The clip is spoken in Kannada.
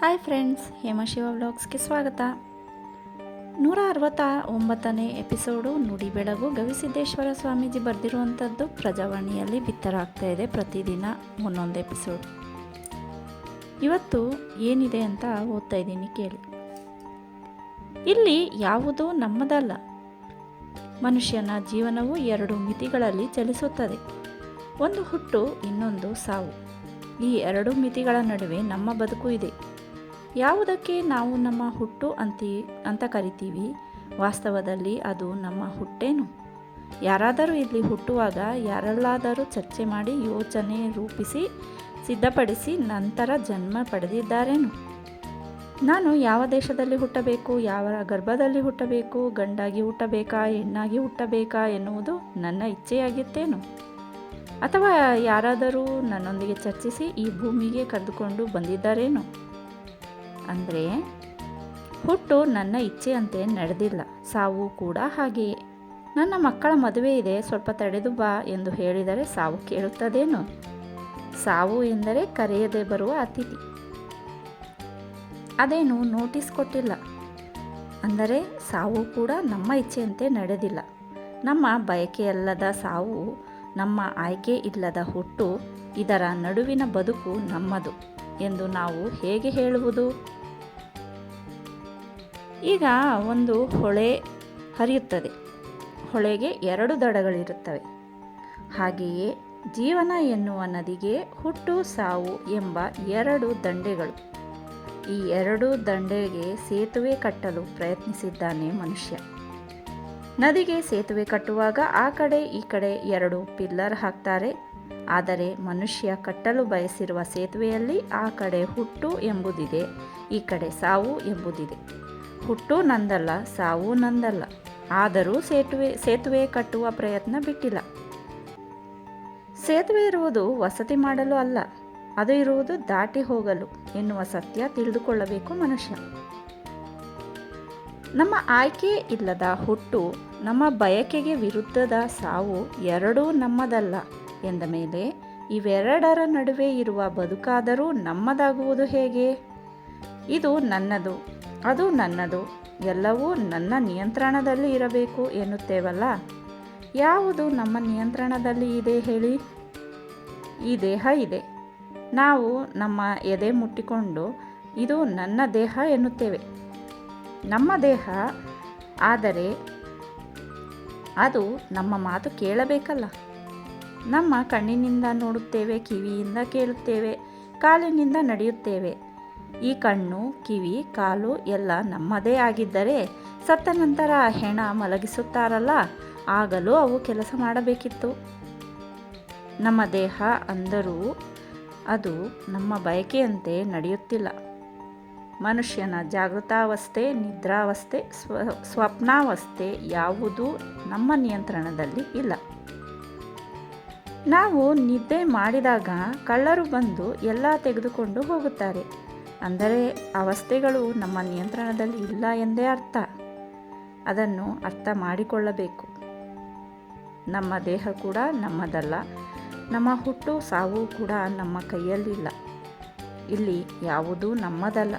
ಹಾಯ್ ಫ್ರೆಂಡ್ಸ್ ಹೇಮಶಿವ ವ್ಲಾಗ್ಸ್ಗೆ ಸ್ವಾಗತ. ನೂರ ಅರವತ್ತ ಒಂಬತ್ತನೇ ಎಪಿಸೋಡು ನುಡಿ ಬೆಳಗು ಗವಿಸಿದ್ದೇಶ್ವರ ಸ್ವಾಮೀಜಿ ಬರೆದಿರುವಂಥದ್ದು ಪ್ರಜಾವಾಣಿಯಲ್ಲಿ ಬಿತ್ತರಾಗ್ತಾ ಇದೆ ಪ್ರತಿದಿನ ಒಂದೊಂದು ಎಪಿಸೋಡ್. ಇವತ್ತು ಏನಿದೆ ಅಂತ ಓದ್ತಾ ಇದ್ದೀನಿ ಕೇಳಿ. ಇಲ್ಲಿ ಯಾವುದೂ ನಮ್ಮದಲ್ಲ. ಮನುಷ್ಯನ ಜೀವನವು ಎರಡು ಮಿತಿಗಳಲ್ಲಿ ಚಲಿಸುತ್ತದೆ. ಒಂದು ಹುಟ್ಟು, ಇನ್ನೊಂದು ಸಾವು. ಈ ಎರಡು ಮಿತಿಗಳ ನಡುವೆ ನಮ್ಮ ಬದುಕು ಇದೆ. ಯಾವುದಕ್ಕೆ ನಾವು ನಮ್ಮ ಹುಟ್ಟು ಅಂತ ಅಂತ ಕರಿತೀವಿ? ವಾಸ್ತವದಲ್ಲಿ ಅದು ನಮ್ಮ ಹುಟ್ಟೇನು? ಯಾರಾದರೂ ಇಲ್ಲಿ ಹುಟ್ಟುವಾಗ ಯಾರಲ್ಲಾದರೂ ಚರ್ಚೆ ಮಾಡಿ ಯೋಚನೆ ರೂಪಿಸಿ, ಸಿದ್ಧಪಡಿಸಿ ನಂತರ ಜನ್ಮ ಪಡೆದಿದ್ದಾರೇನು? ನಾನು ಯಾವ ದೇಶದಲ್ಲಿ ಹುಟ್ಟಬೇಕು, ಯಾವ ಗರ್ಭದಲ್ಲಿ ಹುಟ್ಟಬೇಕು, ಗಂಡಾಗಿ ಹುಟ್ಟಬೇಕಾ, ಹೆಣ್ಣಾಗಿ ಹುಟ್ಟಬೇಕಾ ಎನ್ನುವುದು ನನ್ನ ಇಚ್ಛೆಯಾಗಿತ್ತೇನು? ಅಥವಾ ಯಾರಾದರೂ ನನ್ನೊಂದಿಗೆ ಚರ್ಚಿಸಿ ಈ ಭೂಮಿಗೆ ಕರೆದುಕೊಂಡು ಬಂದಿದ್ದಾರೇನು? ಅಂದರೆ ಹುಟ್ಟು ನನ್ನ ಇಚ್ಛೆಯಂತೆ ನಡೆದಿಲ್ಲ. ಸಾವು ಕೂಡ ಹಾಗೆಯೇ. ನನ್ನ ಮಕ್ಕಳ ಮದುವೆ ಇದೆ, ಸ್ವಲ್ಪ ತಡೆದು ಬಾ ಎಂದು ಹೇಳಿದರೆ ಸಾವು ಕೇಳುತ್ತದೇನು? ಸಾವು ಎಂದರೆ ಕರೆಯದೆ ಬರುವ ಅತಿಥಿ. ಅದೇನು ನೋಟಿಸ್ ಕೊಟ್ಟಿಲ್ಲ. ಅಂದರೆ ಸಾವು ಕೂಡ ನಮ್ಮ ಇಚ್ಛೆಯಂತೆ ನಡೆದಿಲ್ಲ. ನಮ್ಮ ಬಯಕೆಯಲ್ಲದ ಸಾವು, ನಮ್ಮ ಆಯ್ಕೆ ಇಲ್ಲದ ಹುಟ್ಟು ಇದರ ನಡುವಿನ ಬದುಕು ನಮ್ಮದು ಎಂದು ನಾವು ಹೇಗೆ ಹೇಳುವುದು? ಈಗ ಒಂದು ಹೊಳೆ ಹರಿಯುತ್ತದೆ. ಹೊಳೆಗೆ ಎರಡು ದಡಗಳಿರುತ್ತವೆ. ಹಾಗೆಯೇ ಜೀವನ ಎನ್ನುವ ನದಿಗೆ ಹುಟ್ಟು ಸಾವು ಎಂಬ ಎರಡು ದಂಡೆಗಳು. ಈ ಎರಡು ದಂಡೆಗೆ ಸೇತುವೆ ಕಟ್ಟಲು ಪ್ರಯತ್ನಿಸಿದ್ದಾನೆ ಮನುಷ್ಯ. ನದಿಗೆ ಸೇತುವೆ ಕಟ್ಟುವಾಗ ಆ ಕಡೆ ಈ ಕಡೆ ಎರಡು ಪಿಲ್ಲರ್ ಹಾಕ್ತಾರೆ. ಆದರೆ ಮನುಷ್ಯ ಕಟ್ಟಲು ಬಯಸಿರುವ ಸೇತುವೆಯಲ್ಲಿ ಆ ಕಡೆ ಹುಟ್ಟು ಎಂಬುದಿದೆ, ಈ ಕಡೆ ಸಾವು ಎಂಬುದಿದೆ. ಹುಟ್ಟು ನಂದಲ್ಲ, ಸಾವು ನಂದಲ್ಲ. ಆದರೂ ಸೇತುವೆ ಸೇತುವೆ ಕಟ್ಟುವ ಪ್ರಯತ್ನ ಬಿಟ್ಟಿಲ್ಲ. ಸೇತುವೆ ಇರುವುದು ವಸತಿ ಮಾಡಲು ಅಲ್ಲ, ಅದು ಇರುವುದು ದಾಟಿ ಹೋಗಲು ಎನ್ನುವ ಸತ್ಯ ತಿಳಿದುಕೊಳ್ಳಬೇಕು ಮನುಷ್ಯ. ನಮ್ಮ ಆಯ್ಕೆ ಇಲ್ಲದ ಹುಟ್ಟು, ನಮ್ಮ ಬಯಕೆಗೆ ವಿರುದ್ಧದ ಸಾವು ಎರಡೂ ನಮ್ಮದಲ್ಲ ಎಂದ ಮೇಲೆ, ಇವೆರಡರ ನಡುವೆ ಇರುವ ಬದುಕಾದರೂ ನಮ್ಮದಾಗುವುದು ಹೇಗೆ? ಇದು ನನ್ನದು ಅದು ನನ್ನದು. ಎಲ್ಲವೂ ನನ್ನ ನಿಯಂತ್ರಣದಲ್ಲಿ ಇರಬೇಕು ಎನ್ನುತ್ತೇವಲ್ಲ? ಯಾವುದು ನಮ್ಮ ನಿಯಂತ್ರಣದಲ್ಲಿ ಇದೆ ಹೇಳಿ? ಈ ದೇಹ ಇದೆ. ನಾವು ನಮ್ಮ ಎದೆ ಮುಟ್ಟಿಕೊಂಡು ಇದು ನನ್ನ ದೇಹ ಎನ್ನುತ್ತೇವೆ. ನಮ್ಮ ದೇಹ ಆದರೆ ಅದು ನಮ್ಮ ಮಾತು ಕೇಳಬೇಕಲ್ಲ. ನಮ್ಮ ಕಣ್ಣಿನಿಂದ ನೋಡುತ್ತೇವೆ, ಕಿವಿಯಿಂದ ಕೇಳುತ್ತೇವೆ, ಕಾಲಿನಿಂದ ನಡೆಯುತ್ತೇವೆ. ಈ ಕಣ್ಣು, ಕಿವಿ, ಕಾಲು ಎಲ್ಲ ನಮ್ಮದೇ ಆಗಿದ್ದರೆ ಸತ್ತ ನಂತರ ಹೆಣ ಮಲಗಿಸುತ್ತಾರಲ್ಲ, ಆಗಲೂ ಅವು ಕೆಲಸ ಮಾಡಬೇಕಿತ್ತು. ನಮ್ಮ ದೇಹ ಅಂದರೂ ಅದು ನಮ್ಮ ಬಯಕೆಯಂತೆ ನಡೆಯುತ್ತಿಲ್ಲ. ಮನುಷ್ಯನ ಜಾಗೃತಾವಸ್ಥೆ, ನಿದ್ರಾವಸ್ಥೆ, ಸ್ವ, ಸ್ವಪ್ನಾವಸ್ಥೆ ಯಾವುದೂ ನಮ್ಮ ನಿಯಂತ್ರಣದಲ್ಲಿ ಇಲ್ಲ. ನಾವು ನಿದ್ದೆ ಮಾಡಿದಾಗ ಕಳ್ಳರು ಬಂದು ಎಲ್ಲ ತೆಗೆದುಕೊಂಡು ಹೋಗುತ್ತಾರೆ. ಅಂದರೆ ಅವಸ್ಥೆಗಳು ನಮ್ಮ ನಿಯಂತ್ರಣದಲ್ಲಿ ಇಲ್ಲ ಎಂದೇ ಅರ್ಥ. ಅದನ್ನು ಅರ್ಥ ಮಾಡಿಕೊಳ್ಳಬೇಕು. ನಮ್ಮ ದೇಹ ಕೂಡ ನಮ್ಮದಲ್ಲ. ನಮ್ಮ ಹುಟ್ಟು ಸಾವು ಕೂಡ ನಮ್ಮ ಕೈಯಲ್ಲಿಲ್ಲ. ಇಲ್ಲಿ ಯಾವುದೂ ನಮ್ಮದಲ್ಲ.